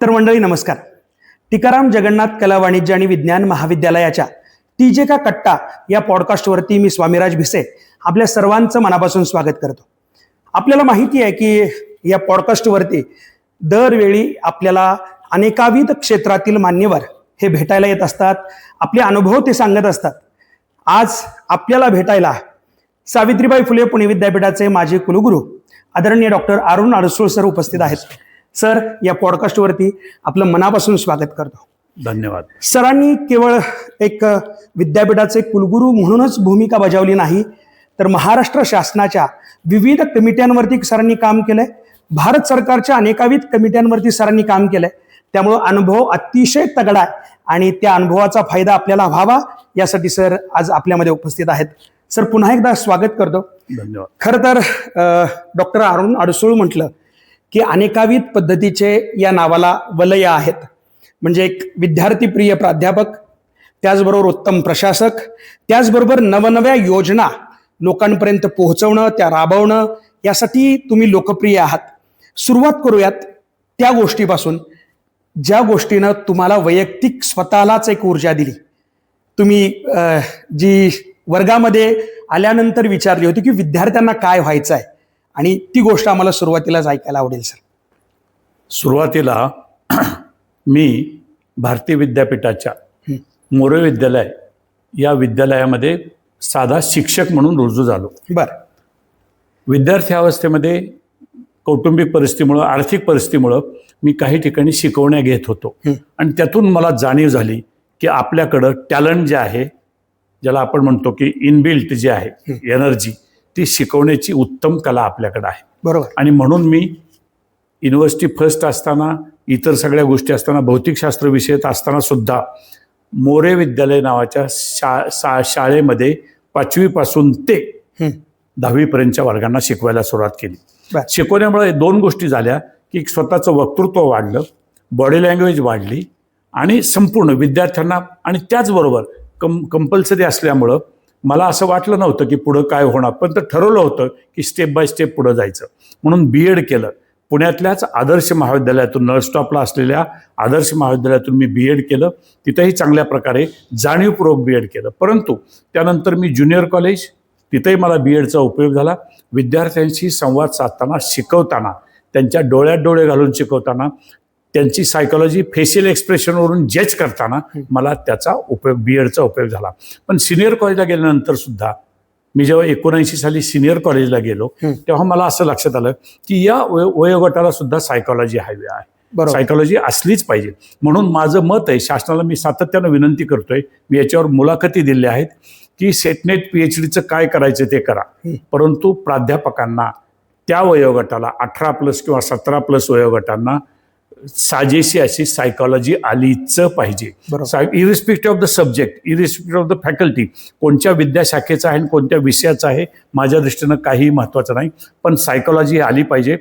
तर मंडळी नमस्कार. टिकाराम जगन्नाथ कला वाणिज्य आणि विज्ञान महाविद्यालयाच्या टी जे का कट्टा या पॉडकास्टवरती मी स्वामीराज भिसे आपल्या सर्वांचं मनापासून स्वागत करतो. आपल्याला माहिती आहे की या पॉडकास्टवरती दरवेळी आपल्याला अनेकाविध क्षेत्रातील मान्यवर हे भेटायला येत असतात आपले अनुभव ते सांगत असतात. आज आपल्याला भेटायला सावित्रीबाई फुले पुणे विद्यापीठाचे माजी कुलगुरू आदरणीय डॉक्टर अरुण अडसूळ सर उपस्थित आहेत. सर या पॉडकास्टवरती आपलं मनापासून स्वागत करतो. धन्यवाद. सरांनी केवळ एक विद्यापीठाचे कुलगुरू म्हणूनच भूमिका बजावली नाही तर महाराष्ट्र शासनाच्या विविध कमिट्यांवरती सरांनी काम केलंय. भारत सरकारच्या अनेकाविध कमिट्यांवरती सरांनी काम केलंय. त्यामुळं अनुभव अतिशय तगडा आहे आणि त्या अनुभवाचा फायदा आपल्याला व्हावा यासाठी सर आज आपल्यामध्ये उपस्थित आहेत. सर पुन्हा एकदा स्वागत करतो. धन्यवाद. खरं तर डॉक्टर अरुण अडसूळ म्हटलं की अनेकाविध पद्धतीचे या नावाला वलय आहेत. म्हणजे एक विद्यार्थीप्रिय प्राध्यापक त्याचबरोबर उत्तम प्रशासक त्याचबरोबर नवनव्या योजना लोकांपर्यंत पोहोचवणं त्या राबवणं यासाठी तुम्ही लोकप्रिय आहात. सुरुवात करूयात त्या गोष्टीपासून. ज्या गोष्टीनं तुम्हाला वैयक्तिक स्वतःलाच एक ऊर्जा दिली. तुम्ही जी वर्गामध्ये आल्यानंतर विचारली होती की विद्यार्थ्यांना काय व्हायचं आहे आणि ती गोष्ट आम्हाला सुरुवातीलाच ऐकायला आवडेल सर. सुरुवातीला मी भारतीय विद्यापीठाच्या. मोरे विद्यालय या विद्यालयामध्ये साधा शिक्षक म्हणून रुजू झालो. बर. विद्यार्थी अवस्थेमध्ये कौटुंबिक परिस्थितीमुळं आर्थिक परिस्थितीमुळं मी काही ठिकाणी शिकवण्या घेत होतो. आणि त्यातून मला जाणीव झाली की आपल्याकडं टॅलेंट जे आहे ज्याला आपण म्हणतो की इनबिल्ट जे आहे एनर्जी ती शिकवण्याची उत्तम कला आपल्याकडे आहे बरोबर आणि म्हणून मी युनिव्हर्सिटी फर्स्ट असताना इतर सगळ्या गोष्टी असताना भौतिकशास्त्र विषयात असताना सुद्धा मोरे विद्यालय नावाच्या शा शा शाळेमध्ये पाचवीपासून ते. दहावीपर्यंतच्या वर्गांना शिकवायला सुरुवात केली. शिकवण्यामुळे दोन गोष्टी झाल्या की स्वतःचं वक्तृत्व वाढलं बॉडी लँग्वेज वाढली आणि संपूर्ण विद्यार्थ्यांना आणि त्याचबरोबर कं कंपल्सरी असल्यामुळं मला असं वाटलं नव्हतं की पुढं काय होणार पण तर ठरवलं होतं की स्टेप बाय स्टेप पुढं जायचं. म्हणून बी एड केलं. पुण्यातल्याच आदर्श महाविद्यालयातून नळस्टॉपला असलेल्या आदर्श महाविद्यालयातून मी बी एड केलं. तिथंही चांगल्या प्रकारे जाणीवपूर्वक बी एड केलं. परंतु त्यानंतर मी ज्युनियर कॉलेज तिथंही मला बी एडचा उपयोग झाला. विद्यार्थ्यांशी संवाद साधताना शिकवताना त्यांच्या डोळ्यात डोळे घालून शिकवताना त्यांची सायकोलॉजी फेशियल एक्सप्रेशनवरून जज करताना मला त्याचा उपयोग बी एडचा उपयोग झाला. पण सिनियर कॉलेजला गेल्यानंतर सुद्धा मी जेव्हा एकोणऐंशी साली सिनियर कॉलेजला गेलो. तेव्हा मला असं लक्षात आलं की या वयो- वयोगटाला सुद्धा सायकोलॉजी हवी आहे. सायकोलॉजी असलीच पाहिजे. म्हणून माझं मत आहे शासनाला मी सातत्यानं विनंती करतोय मी याच्यावर मुलाखती दिल्या आहेत की सेटनेट पी एच डीचं काय करायचं ते करा. परंतु प्राध्यापकांना त्या वयोगटाला अठरा प्लस किंवा सतरा प्लस वयोगटांना साजेशी अशी सायकॉलॉजी आलीच पाहिजे. Irrespective of the subject irrespective of the faculty कोणत्या विद्याशाखेचा आहे आणि कोणत्या विषयाचा आहे माझ्या दृष्टीनं काहीही महत्त्वाचं नाही. पण सायकॉलॉजी आली पाहिजे.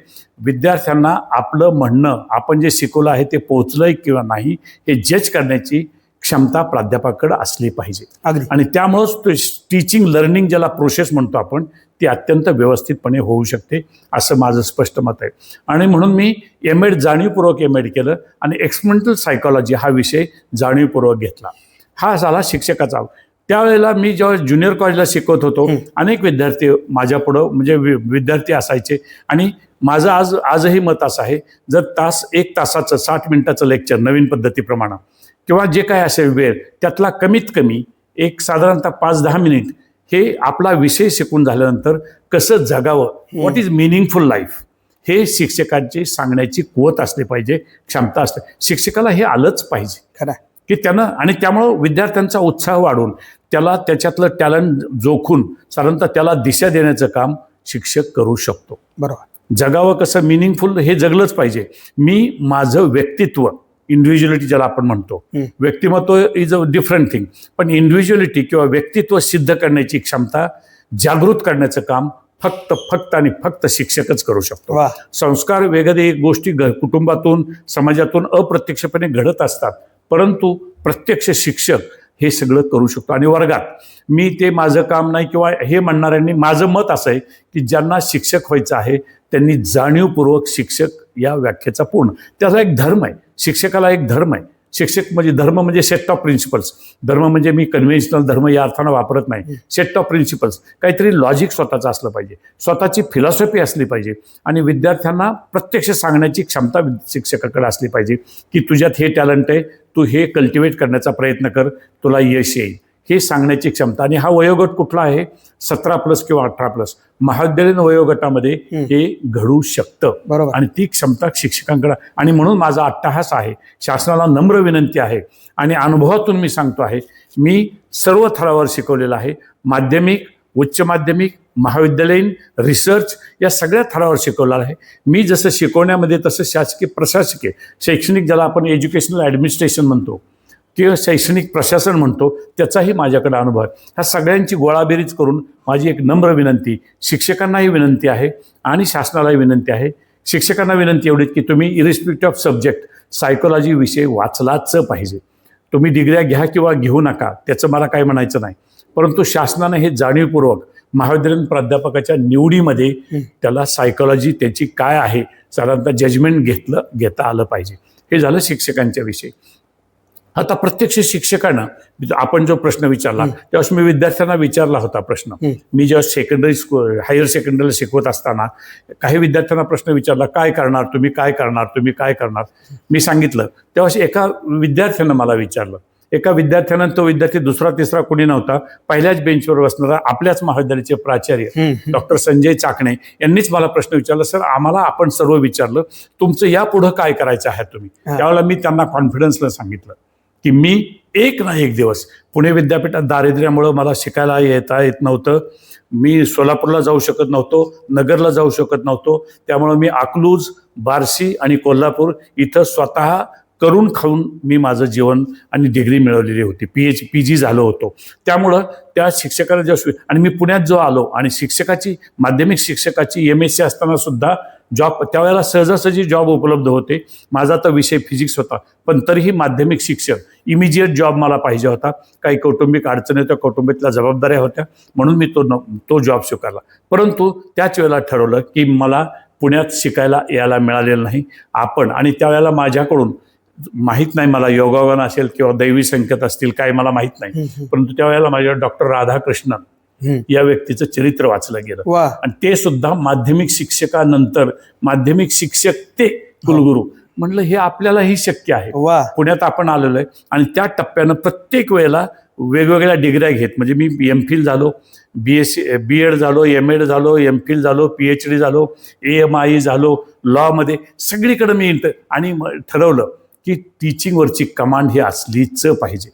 विद्यार्थ्यांना आपलं म्हणणं आपण जे शिकवलं आहे ते पोहोचलंय किंवा नाही हे जज करण्याची क्षमता प्राध्यापकाकडे असली पाहिजे. अगदी. आणि त्यामुळंच टीचिंग लर्निंग ज्याला प्रोसेस म्हणतो आपण ती अत्यंत व्यवस्थितपणे होऊ शकते असं माझं स्पष्ट मत आहे. आणि म्हणून मी एम एड जाणीवपूर्वक एम एड केलं आणि एक्सपेरिमेंटल सायकॉलॉजी हा विषय जाणीवपूर्वक घेतला. हा झाला शिक्षकाचा. त्यावेळेला मी जेव्हा ज्युनियर कॉलेजला शिकवत होतो. अनेक विद्यार्थी माझ्यापुढं म्हणजे वि- विद्यार्थी असायचे. आणि माझं आज आजही मत असं आहे जर तास एक तासाचं साठ मिनिटाचं लेक्चर नवीन पद्धतीप्रमाणे किंवा जे काय असेल वेळ त्यातला कमीत कमी एक साधारणतः पाच दहा मिनिट हे आपला विषय शिकून झाल्यानंतर कसं जगावं व्हॉट इज मिनिंगफुल लाईफ हे शिक्षकांची सांगण्याची कुवत असली पाहिजे क्षमता असते. शिक्षकाला हे आलंच पाहिजे. खरं. की त्यानं आणि त्यामुळं विद्यार्थ्यांचा उत्साह वाढून त्याला त्याच्यातलं टॅलेंट जोखून साधारणतः त्याला दिशा देण्याचं काम शिक्षक करू शकतो. बरोबर. जगावं कसं मिनिंगफुल हे जगलंच पाहिजे. मी माझं व्यक्तित्व इंडिव्हिज्युअलिटी ज्याला आपण म्हणतो. व्यक्तिमत्व इज अ डिफरंट थिंग पण इंडिव्हिज्युअलिटी किंवा व्यक्तित्व सिद्ध करण्याची क्षमता जागृत करण्याचं काम फक्त फक्त आणि फक्त शिक्षकच करू शकतो. संस्कार वेगळे गोष्टी कुटुंबातून समाजातून अप्रत्यक्षपणे घडत असतात. परंतु प्रत्यक्ष शिक्षक हे सगळं करू शकतो. आणि वर्गात मी ते माझं काम नाही किंवा हे म्हणणाऱ्यांनी माझं मत असं आहे की ज्यांना शिक्षक व्हायचं आहे त्यांनी जाणीवपूर्वक शिक्षक या व्याख्येचा पूर्ण. त्याचा एक धर्म आहे. शिक्षकाला एक धर्म आहे. शिक्षक म्हणजे धर्म म्हणजे सेट ऑफ प्रिन्सिपल्स धर्म म्हणजे मी कन्व्हेन्शनल धर्म या अर्थानं वापरत नाही. सेट ऑफ प्रिन्सिपल्स काहीतरी लॉजिक स्वतःचं असलं पाहिजे. स्वतःची फिलॉसॉफी असली पाहिजे. आणि विद्यार्थ्यांना प्रत्यक्ष सांगण्याची क्षमता शिक्षकाकडे असली पाहिजे की तुझ्यात हे टॅलेंट आहे तू हे कल्टिवेट करण्याचा प्रयत्न कर तुला यश येईल. हे सांगण्याची क्षमता. आणि हा वयोगट कुठला आहे? सतरा प्लस किंवा अठरा प्लस. महाविद्यालयीन वयोगटामध्ये. हे घडू शकतं. बरोबर. आणि ती क्षमता शिक्षकांकडे आणि म्हणून माझा अट्टहास आहे शासनाला नम्र विनंती आहे आणि अनुभवातून मी सांगतो आहे मी सर्व थरावर शिकवलेलं आहे. माध्यमिक उच्च माध्यमिक महाविद्यालयीन रिसर्च या सगळ्या थरावर शिकवलेलं आहे. मी जसं शिकवण्यामध्ये तसं शासकीय प्रशासकीय शैक्षणिक ज्याला आपण एज्युकेशनल ॲडमिनिस्ट्रेशन म्हणतो किंवा शैक्षणिक प्रशासन म्हणतो त्याचाही माझ्याकडे अनुभव आहे. ह्या सगळ्यांची गोळाबेरीज करून माझी एक नम्र विनंती. शिक्षकांनाही विनंती आहे आणि शासनालाही विनंती आहे. शिक्षकांना विनंती एवढीच की तुम्ही इरिस्पेक्ट ऑफ सब्जेक्ट सायकोलॉजी विषय वाचलाच पाहिजे. तुम्ही डिग्र्या घ्या किंवा घेऊ नका त्याचं मला काय म्हणायचं नाही. परंतु शासनाने हे जाणीवपूर्वक महाविद्यालयीन प्राध्यापकाच्या निवडीमध्ये. त्याला सायकोलॉजी त्याची काय आहे साधारणतः जजमेंट घेतलं घेता आलं पाहिजे. हे झालं शिक्षकांच्या विषयी. आता प्रत्यक्ष शिक्षकांना आपण जो प्रश्न विचारला हं. त्यावेळेस मी विद्यार्थ्यांना विचारला होता प्रश्न. मी जेव्हा सेकंडरी स्कूल हायर सेकंडरीला शिकवत असताना काही विद्यार्थ्यांना प्रश्न विचारला काय करणार तुम्ही? काय करणार तुम्ही? काय करणार? मी सांगितलं. तेव्हा एका विद्यार्थ्यानं मला विचारलं. एका विद्यार्थ्यानं तो विद्यार्थी दुसरा तिसरा कोणी नव्हता. पहिल्याच बेंचवर बसणारा आपल्याच महाविद्यालयाचे प्राचार्य. डॉक्टर संजय चाकणे यांनीच मला प्रश्न विचारला सर आम्हाला आपण सर्व विचारलं तुमचं यापुढं काय करायचं आहे तुम्ही. त्यावेळेला मी त्यांना कॉन्फिडन्सनं सांगितलं. की मी एक ना एक दिवस पुणे विद्यापीठात दारिद्र्यामुळं मला शिकायला येता येत नव्हतं. मी सोलापूरला जाऊ शकत नव्हतो नगरला जाऊ शकत नव्हतो. त्यामुळं मी अकलूज बार्शी आणि कोल्हापूर इथं स्वतः करून खाऊन मी माझं जीवन आणि डिग्री मिळवलेली होती. पी एच पी जी झालो होतो. त्यामुळं त्या शिक्षकाला जेव्हा आणि मी पुण्यात जो आलो आणि शिक्षकाची माध्यमिक शिक्षकाची एम एस सी असताना सुद्धा जॉब त्यावेळेला सहजासहजी जॉब उपलब्ध होते. माझा तर विषय फिजिक्स होता. पण तरीही माध्यमिक शिक्षक इमिजिएट जॉब मला पाहिजे होता. काही कौटुंबिक अडचणी होत्या कौटुंबिकल्या जबाबदाऱ्या होत्या. म्हणून मी तो न तो जॉब स्वीकारला. परंतु त्याच वेळेला ठरवलं की मला पुण्यात शिकायला यायला मिळालेलं नाही. आपण आणि त्यावेळेला माझ्याकडून माहीत नाही मला योगावन असेल किंवा दैवी संकेत असतील काय मला माहीत नाही. परंतु त्यावेळेला माझ्या डॉक्टर राधाकृष्णन. या व्यक्तीचं चरित्र वाचलं गेलं. आणि ते सुद्धा माध्यमिक शिक्षकानंतर माध्यमिक शिक्षक ते कुलगुरू. म्हणलं हे आपल्यालाही शक्य आहे. पुण्यात आपण आलेलो आहे आणि त्या टप्प्यानं प्रत्येक वेळेला वेगवेगळ्या डिग्र्या घेत. म्हणजे मी एम फिल झालो B S C B Ed झालो एम एड झालो एम फिल झालो पी एच डी झालो ए एम आय झालो लॉमध्ये सगळीकडे मी इंटर आणि ठरवलं की टीचिंगवरची कमांड ही असलीच पाहिजे.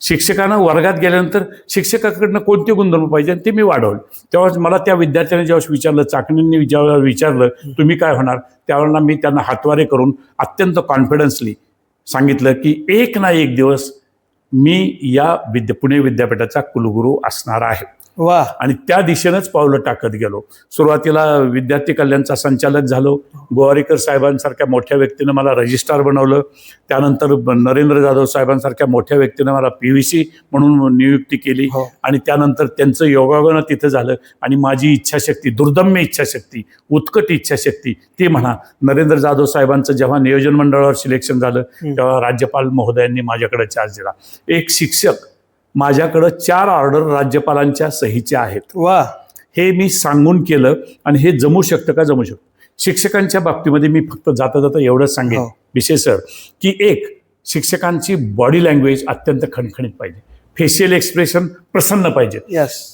शिक्षकांना वर्गात गेल्यानंतर शिक्षकाकडनं कोणते गुणधर्म पाहिजे आणि ते मी वाढवले. तेव्हा मला त्या विद्यार्थ्याने जेव्हा विचारलं चाकणींनी जेव्हा विचारलं तुम्ही काय होणार? त्यावेळेला मी त्यांना हातवारे करून अत्यंत कॉन्फिडन्सली सांगितलं की एक ना एक दिवस मी या विद्या पुणे विद्यापीठाचा कुलगुरू असणार आहे. वा. आणि त्या दिशेनंच पावलं टाकत गेलो. सुरुवातीला विद्यार्थी कल्याणचा संचालक झालो. गोवारीकर साहेबांसारख्या मोठ्या व्यक्तीनं मला रजिस्ट्रार बनवलं. त्यानंतर नरेंद्र जाधव साहेबांसारख्या मोठ्या व्यक्तीनं मला पी व्ही सी म्हणून नियुक्ती केली. हो. आणि त्यानंतर त्यांचं योगायोगानं तिथं झालं. आणि माझी इच्छाशक्ती दुर्दम्य इच्छाशक्ती उत्कट इच्छाशक्ती ती म्हणा नरेंद्र जाधव साहेबांचं जेव्हा नियोजन मंडळावर सिलेक्शन झालं. तेव्हा राज्यपाल महोदयांनी माझ्याकडे चार्ज दिला. एक शिक्षक माझ्याकडं चार ऑर्डर राज्यपालांच्या सहीच्या आहेत. वा. हे मी सांगून केलं आणि हे जमू शकतं का? जमू शकतं. शिक्षकांच्या बाबतीमध्ये मी फक्त जाता जाता एवढंच सांगेन हो. विशेष सर की एक शिक्षकांची बॉडी लँग्वेज अत्यंत खणखणीत पाहिजे. फेशियल एक्सप्रेशन प्रसन्न पाहिजे.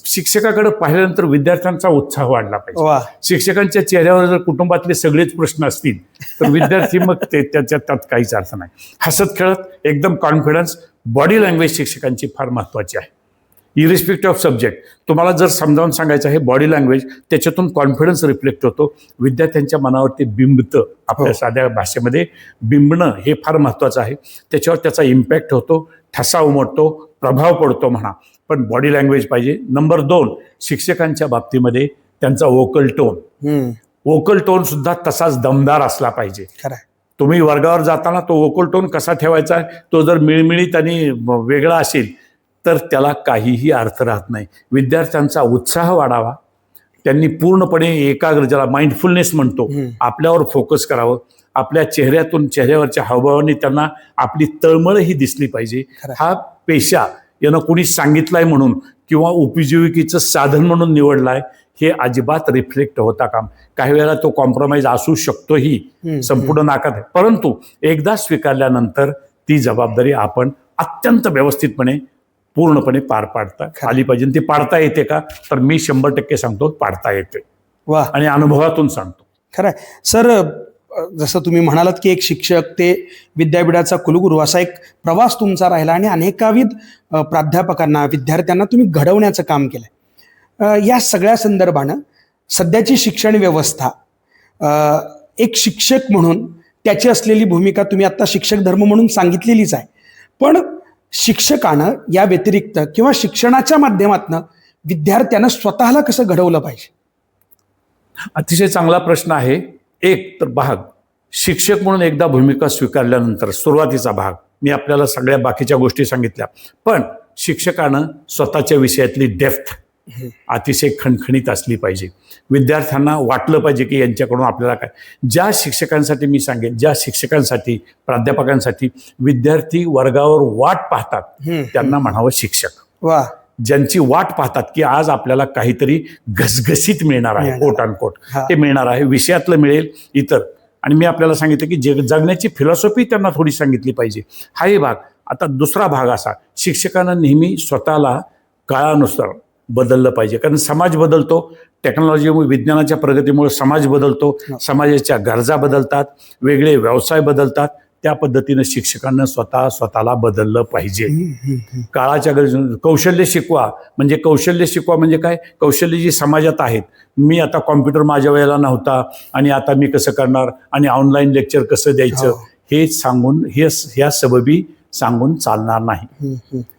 शिक्षकाकडे पाहिल्यानंतर विद्यार्थ्यांचा उत्साह वाढला पाहिजे. शिक्षकांच्या चेहऱ्यावर जर कुटुंबातले सगळेच प्रश्न असतील तर विद्यार्थी मग ते त्याच्यात त्यात काहीच अर्थ नाही. हसत खेळत एकदम कॉन्फिडन्स बॉडी लँग्वेज शिक्षकांची फार महत्त्वाची आहे. इरिस्पेक्ट ऑफ सब्जेक्ट तुम्हाला जर समजावून सांगायचं आहे बॉडी लँग्वेज त्याच्यातून कॉन्फिडन्स रिफ्लेक्ट होतो. विद्यार्थ्यांच्या मनावरती बिंबतं आपल्या हो. साध्या भाषेमध्ये. बिंबणं हे फार महत्त्वाचं आहे. त्याच्यावर त्याचा इम्पॅक्ट होतो. ठसा उमटतो. प्रभाव पडतो म्हणा. पण बॉडी लँग्वेज पाहिजे. नंबर दोन शिक्षकांच्या बाबतीमध्ये त्यांचा वोकल टोन वोकल टोन सुद्धा तसाच दमदार असला पाहिजे. खरं आहे. तुम्ही वर्गावर जाताना तो वोकल टोन कसा ठेवायचा तो जर मिळमिळीत आणि वेगळा असेल तर त्याला काहीही अर्थ राहत नाही. विद्यार्थ्यांचा उत्साह वाढावा. त्यांनी पूर्णपणे एकाग्र ज्याला माइंडफुलनेस म्हणतो. आपल्यावर फोकस करावं. आपल्या चेहऱ्यातून चेहऱ्यावरच्या हावभावाने त्यांना आपली तळमळही दिसली पाहिजे. हा पेशा यानं कोणी सांगितलाय म्हणून किंवा उपजीविकेचं साधन म्हणून निवडलाय हे अजिबात रिफ्लेक्ट होता काम काही वेळेला तो कॉम्प्रोमाइज असू शकतोही. संपूर्ण नाकात आहे परंतु एकदा स्वीकारल्यानंतर ती जबाबदारी आपण अत्यंत व्यवस्थितपणे पूर्णपणे पार पाडता खरं. आली पाहिजे ती पाडता येते का तर मी शंभर टक्के सांगतो पाडता येते वा आणि अनुभवातून सांगतो खरं. सर जसं तुम्ही म्हणालात की एक शिक्षक ते विद्यापीठाचा कुलगुरू असा एक प्रवास तुमचा राहिला आणि अनेकाविध प्राध्यापकांना विद्यार्थ्यांना तुम्ही घडवण्याचं काम केलं या सगळ्या संदर्भानं सध्याची शिक्षण व्यवस्था एक शिक्षक म्हणून त्याची असलेली भूमिका तुम्ही आत्ता शिक्षक धर्म म्हणून सांगितलेलीच आहे. पण शिक्षकानं या व्यतिरिक्त किंवा शिक्षणाच्या माध्यमातनं विद्यार्थ्यानं स्वतःला कसं घडवलं पाहिजे? अतिशय चांगला प्रश्न आहे. एक तर भाग. शिक्षक म्हणून एकदा भूमिका स्वीकारल्यानंतर सुरुवातीचा भाग. मी आपल्याला सगळ्या बाकीच्या गोष्टी सांगितल्या. पण शिक्षकानं स्वतःच्या विषयातली डेफ्थ अतिशय खणखणीत असली पाहिजे. विद्यार्थ्यांना वाटलं पाहिजे की यांच्याकडून आपल्याला काय. ज्या शिक्षकांसाठी मी सांगेन ज्या शिक्षकांसाठी प्राध्यापकांसाठी विद्यार्थी वर्गावर वाट पाहतात. त्यांना म्हणावं शिक्षक. वा. ज्यांची वाट पाहतात की आज आपल्याला काहीतरी घसघसीत मिळणार आहे. Quote unquote. ते मिळणार आहे विषयातलं मिळेल इतर आणि मी आपल्याला सांगितलं की जग जगण्याची फिलॉसॉफी त्यांना थोडी सांगितली पाहिजे हाही भाग आता दुसरा भाग असा शिक्षकांना नेहमी स्वतःला काळानुसार बदललं पाहिजे कारण समाज बदलतो टेक्नॉलॉजीमुळे विज्ञानाच्या प्रगतीमुळे समाज बदलतो. समाजाच्या गरजा बदलतात वेगळे व्यवसाय बदलतात त्या पद्धतीनं शिक्षकांना स्वतः स्वतःला बदललं पाहिजे. काळाच्या गरजे कौशल्य शिकवा. म्हणजे कौशल्य शिकवा म्हणजे काय? कौशल्य जी समाजात आहेत. मी आता कॉम्प्युटर माझ्या वेळेला नव्हता आणि आता मी कसं करणार? आणि ऑनलाईन लेक्चर कसं द्यायचं? हो. हे सांगून हे ह्या सबबी सांगून चालणार नाही.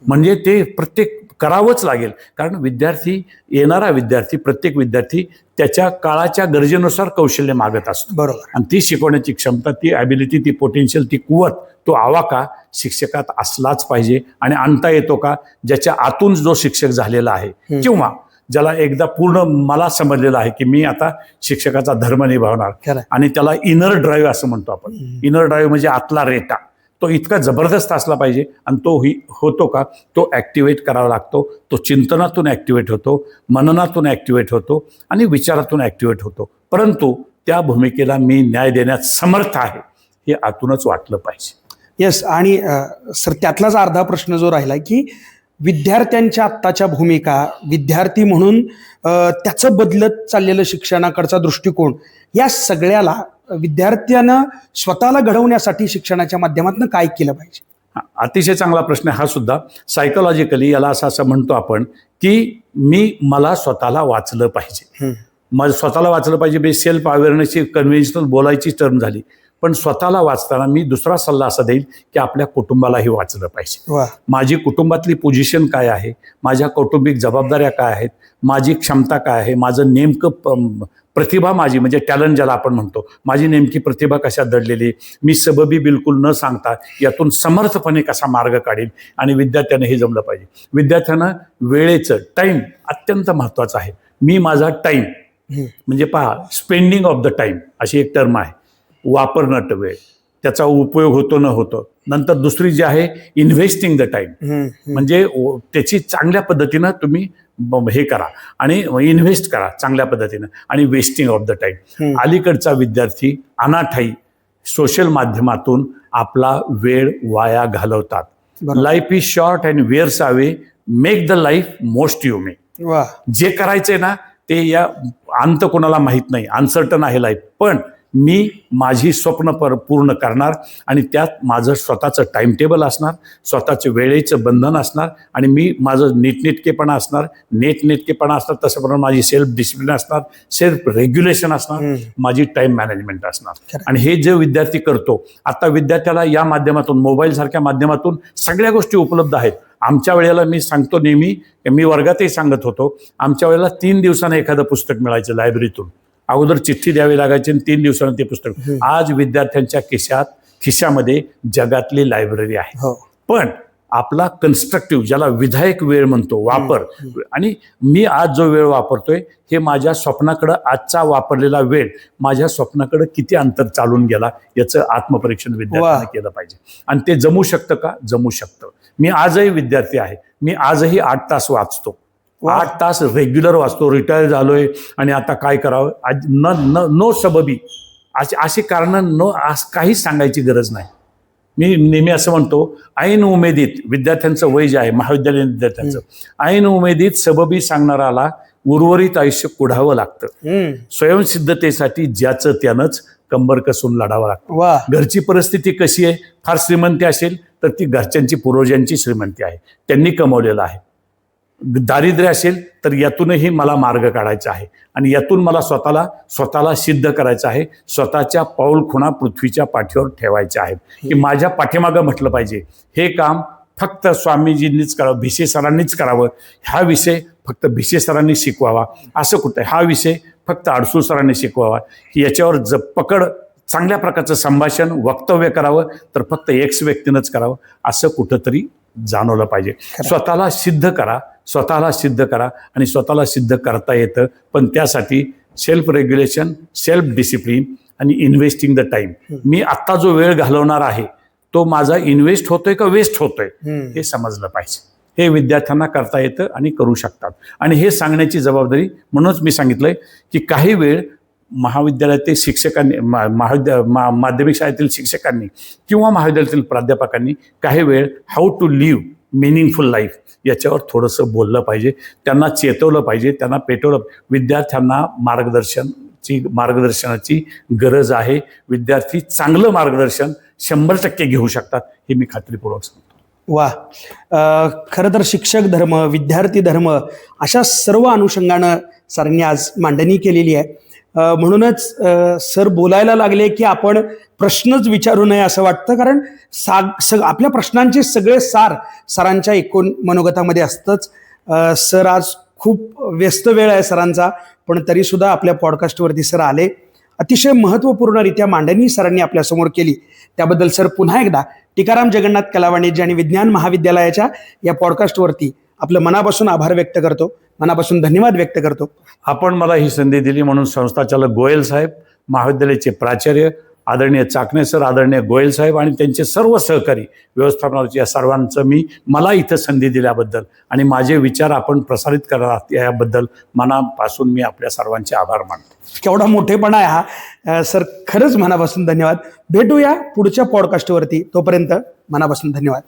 म्हणजे ते प्रत्येक करावंच लागेल. कारण विद्यार्थी येणारा विद्यार्थी प्रत्येक विद्यार्थी त्याच्या काळाच्या गरजेनुसार कौशल्य मागत असतो. बरोबर. आणि ती शिकवण्याची क्षमता ती ॲबिलिटी ती पोटेन्शियल ती कुवत तो आवाका शिक्षकात असलाच पाहिजे आणि आणता येतो का? ज्याच्या आतून जो शिक्षक झालेला आहे. किंवा ज्याला एकदा पूर्ण मला समजलेलं आहे की मी आता शिक्षकाचा धर्म निभावणार आणि त्याला इनर ड्राईव्ह असं म्हणतो आपण. इनर ड्राईव्ह म्हणजे आतला रेटा. तो इतका जबरदस्त असला पाहिजे. आणि तो ही होतो का? तो ॲक्टिवेट करावा लागतो. तो चिंतनातून ॲक्टिवेट होतो मननातून ॲक्टिवेट होतो आणि विचारातून ॲक्टिवेट होतो. परंतु त्या भूमिकेला मी न्याय देण्यात समर्थ आहे हे आतूनच वाटलं पाहिजे. येस आणि सर त्यातलाच अर्धा प्रश्न जो राहिला की विद्यार्थ्यांच्या आत्ताच्या भूमिका विद्यार्थी म्हणून त्याचं बदलत चाललेलं शिक्षणाकडचा दृष्टिकोन या सगळ्याला विद्यार्थ्यानं स्वतःला घडवण्यासाठी शिक्षणाच्या माध्यमातून काय केलं पाहिजे? हा, अतिशय चांगला प्रश्न हा सुद्धा. सायकोलॉजिकली याला असं असं म्हणतो आपण की मी मला स्वतःला वाचलं पाहिजे. मला स्वतःला वाचलं पाहिजे म्हणजे सेल्फ अवेअरनेसची कन्व्हेन्शनल बोलायची टर्म झाली. पण स्वतःला वाचताना मी दुसरा सल्ला असा देईल की आपल्या कुटुंबालाही वाचलं पाहिजे. माझी कुटुंबातली पोझिशन काय आहे? माझ्या कौटुंबिक जबाबदाऱ्या काय आहेत? माझी क्षमता काय आहे? माझं नेमकं प्रतिभा माझी म्हणजे टॅलेंट ज्याला आपण म्हणतो माझी नेमकी प्रतिभा कशात दडलेली? मी सबबी बिलकुल न सांगता यातून समर्थपणे कसा मार्ग काढेल आणि विद्यार्थ्यानं हे जमलं पाहिजे. विद्यार्थ्यांना वेळेचं टाईम अत्यंत महत्त्वाचं आहे. मी माझा टाईम. म्हणजे पहा स्पेंडिंग ऑफ द टाईम अशी एक टर्म आहे. वापरणं वेळ. त्याचा उपयोग होतो न होतो. नंतर दुसरी जी आहे इन्व्हेस्टिंग द हम्म. म्हणजे त्याची चांगल्या पद्धतीनं तुम्ही हे करा आणि इन्व्हेस्ट करा चांगल्या पद्धतीनं आणि वेस्टिंग ऑफ द हम्म. अलीकडचा विद्यार्थी अनाठाई सोशल माध्यमातून आपला वेळ वाया घालवतात. Life is short and wears away make the life most you may जे करायचंय ना ते या अंत कोणाला माहीत नाही. अनसर्टन आहे लाईफ पण मी माझी स्वप्न पर पूर्ण करणार आणि त्यात माझं स्वतःचं टाइम टेबल असणार स्वतःचं वेळेचं बंधन असणार आणि मी माझं नीटनेटकेपणा असणार नेटनेटकेपणा असणार तसंप्रमाणे माझी सेल्फ डिसिप्लिन असणार सेल्फ रेग्युलेशन असणार. माझी टाइम मॅनेजमेंट असणार. आणि हे जे विद्यार्थी करतो आता विद्यार्थ्याला या माध्यमातून मोबाईल सारख्या माध्यमातून सगळ्या गोष्टी उपलब्ध आहेत आमच्या वेळेला मी सांगतो नेहमी मी वर्गातही सांगत होतो आमच्या वेळेला तीन दिवसानं एखादं पुस्तक मिळायचं लायब्ररीतून अगोदर चिठ्ठी द्यावी लागायची आणि तीन दिवसानं ते पुस्तक. आज विद्यार्थ्यांच्या खिशात खिशामध्ये जगातली लायब्ररी आहे. हो. पण आपला कन्स्ट्रक्टिव्ह ज्याला विधायक वेळ म्हणतो वापर. आणि मी आज जो वेळ वापरतोय हे माझ्या स्वप्नाकडं आजचा वापरलेला वेळ माझ्या स्वप्नाकडं किती अंतर चालून गेला याचं आत्मपरीक्षण विद्यार्थ्यांना केलं पाहिजे. आणि ते जमू शकतं का? जमू शकतं. मी आजही विद्यार्थी आहे. मी आजही आठ तास वाचतो. आठ तास रेग्युलर वाचतो रिटायर झालोय आणि आता काय करावं? आज न न नो सबबी. अशी अशी कारणं न काहीच सांगायची गरज नाही. मी नेहमी असं म्हणतो ऐन उमेदीत विद्यार्थ्यांचं वय जे आहे महाविद्यालयीन विद्यार्थ्यांचं ऐन उमेदीत सबबी सांगणाराला उर्वरित आयुष्य कुढावं लागतं. स्वयंसिद्धतेसाठी ज्याचं त्यानंच कंबर कसून लढावं लागतं. घरची परिस्थिती कशी आहे? फार श्रीमंती असेल तर ती घरच्यांची पूर्वजांची श्रीमंती आहे. त्यांनी कमवलेलं आहे. दारिद्र्य असेल तर यातूनही मला मार्ग काढायचा आहे. आणि यातून मला स्वतःला स्वतःला सिद्ध करायचं आहे. स्वतःच्या पाऊल खुणा पृथ्वीच्या पाठीवर ठेवायच्या आहेत की माझ्या पाठीमागं म्हटलं पाहिजे. हे काम फक्त स्वामीजींनीच करावं भिसे सरांनीच करावं. हा विषय फक्त भिसे सरांनी शिकवावा. असं कुठं? हा विषय फक्त अडसूळ सरांनी शिकवावा. की याच्यावर ज पकड चांगल्या प्रकारचं संभाषण वक्तव्य करावं तर फक्त एक्स व्यक्तीनंच करावं. असं कुठंतरी जाणवलं पाहिजे. स्वतःला सिद्ध करा. स्वतःला सिद्ध करा आणि स्वतःला सिद्ध करता येतं. पण त्यासाठी सेल्फ रेग्युलेशन सेल्फ डिसिप्लिन आणि इन्व्हेस्टिंग द टाइम मी आत्ता जो वेळ घालवणार आहे तो माझा इन्व्हेस्ट होतोय का वेस्ट होतोय. हे समजलं पाहिजे. हे विद्यार्थ्यांना करता येतं आणि करू शकतात. आणि हे सांगण्याची जबाबदारी म्हणूनच मी सांगितलंय की काही वेळ महाविद्यालयातील शिक्षकांनी महाविद्या माध्यमिक शाळेतील शिक्षकांनी किंवा महाविद्यालयातील प्राध्यापकांनी काही वेळ how to live meaningful life याच्यावर थोडंसं बोललं पाहिजे. त्यांना चेतवलं पाहिजे. त्यांना पेटवलं विद्यार्थ्यांना मार्गदर्शनची मार्गदर्शनाची गरज आहे. विद्यार्थी चांगलं मार्गदर्शन शंभर टक्के घेऊ शकतात हे मी खात्रीपूर्वक सांगतो. वा खरं तर शिक्षक धर्म विद्यार्थी धर्म अशा सर्व अनुषंगानं सरांनी आज मांडणी केलेली आहे. म्हणूनच सर बोलायला लागले की आपण प्रश्नच विचारू नये असं वाटतं कारण साग सग आपल्या प्रश्नांचे सगळे सार सरांच्या एकूण मनोगतामध्ये असतंच. सर आज खूप व्यस्त वेळ आहे सरांचा पण तरीसुद्धा आपल्या पॉडकास्टवरती सर आले. अतिशय महत्त्वपूर्णरित्या मांडणी सरांनी आपल्यासमोर केली. त्याबद्दल सर पुन्हा एकदा टिकाराम जगन्नाथ कला वाणिज्य आणि विज्ञान महाविद्यालयाच्या या पॉडकास्टवरती आपलं मनापासून आभार व्यक्त करतो. मनापासून धन्यवाद व्यक्त करतो. आपण मला ही संधी दिली म्हणून संस्थाचालक गोयल साहेब महाविद्यालयाचे प्राचार्य आदरणीय चाकणे सर आदरणीय गोयल साहेब आणि त्यांचे सर्व सहकारी व्यवस्थापनावरचे या सर्वांचं मी मला इथं संधी दिल्याबद्दल आणि माझे विचार आपण प्रसारित करणार याबद्दल मनापासून मी आपल्या सर्वांचे आभार मानतो. केवढा मोठेपणा आहे हा. सर खरंच मनापासून धन्यवाद. भेटूया पुढच्या पॉडकास्टवरती तोपर्यंत मनापासून धन्यवाद.